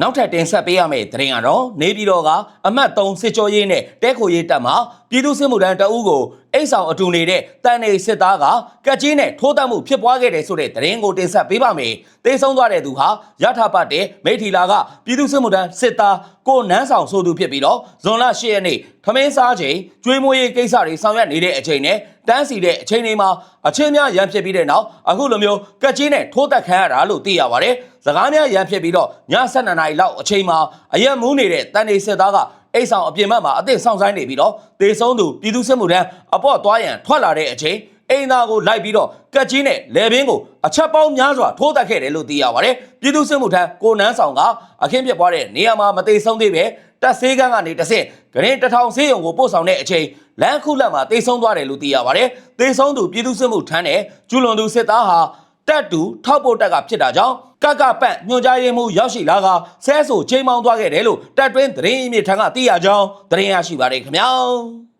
နောက်ထပ်တင်ဆက်ပေးရမယ့်သတင်းကတော့နေပြည်တော်ကအမတ်3စစ်ကြောရေးနဲ့တဲခိုရေးတပ်မှပြည်သူ့စစ်မှုထမ်းတအုပ်ကိုအိတ်ဆောင်အတူနေတဲ့တန်နေစစ်သားကကက်ကြီးနဲ့ထိုးတက်မှုဖြစ်ပွားခဲ့တယ်ဆိုတဲ့သတင်းကိုတင်ဆက်ပေးပါမယ်။တေဆုံးသွားတဲ့သူဟာရထပတ်တဲ့မိထီလာကပြည်သူ့စစ်မှုထမ်းစစ်သားကိုနန်းဆောင်ဆိုသူဖြစ်ပြီးတော့ဇွန်လ10ရက်နေ့ထမင်းစားချိန်ကျွေးမွေးရေးကိစ္စတွေဆောင်ရွက်နေတဲ့အချိန်နဲ့ တန်းစီတဲ့အချိန်တွေမှာအချင်းများရန်ဖြစ်ပြီးတဲ့နောက်အခုလိုမျိုးကက်ကြီးနဲ့ထိုးတက်ခံရတာလို့သိရပါတယ်။စကားများရန်ဖြစ်ပြီးတော့ည7:00နာရီလောက်အချိန်မှာအရက်မူးနေတဲ့တန်နေစစ်သားကအိတ်ဆောင်အပြင်ဘက်မှာအသစ်ဆောင်ဆိုင်နေပြီးတော့တေဆုံးသူပြည်သူ့စစ်မှုထမ်းအပေါ့သွားရန်ထွက်လာတဲ့အချိန်အိမ်သားကိုလိုက်ပြီးတော့ကက်ကြီးနဲ့လေဘင်းကိုအချက်ပေါင်းများစွာထိုးတက်ခဲ့တယ်လို့သိရပါတယ်။ပြည်သူ့စစ်မှုထမ်းကိုနန်းဆောင်ကအခင်းဖြစ်ပွားတဲ့နေရာမှာမသေးဆုံးသေးပဲ တပ်ဆေးကန်းကနေတစ်ဆင့်ဂရင်တထောင်ဆေးရုံကိုပို့ဆောင်တဲ့အချိန်လမ်းခုလက်မှာတေဆုံးသွားတယ်လို့သိရပါတယ်။တေဆုံးသူပြည်သူ့စစ်မှုထမ်းနဲ့ကျူလွန်သူစစ်သားဟာတက်တူထောက်ပို့တက်ကဖြစ်တာကြောင့်ကကပတ်ညွှန်ကြားရေးမှူးရောက်ရှိလာကဆဲဆိုချိန်မောင်းသွားခဲ့တယ်လို့တပ်တွင်းသတင်းအမြစ်ထံကသိရကြောင်းသတင်းရရှိပါတယ်ခင်ဗျာ။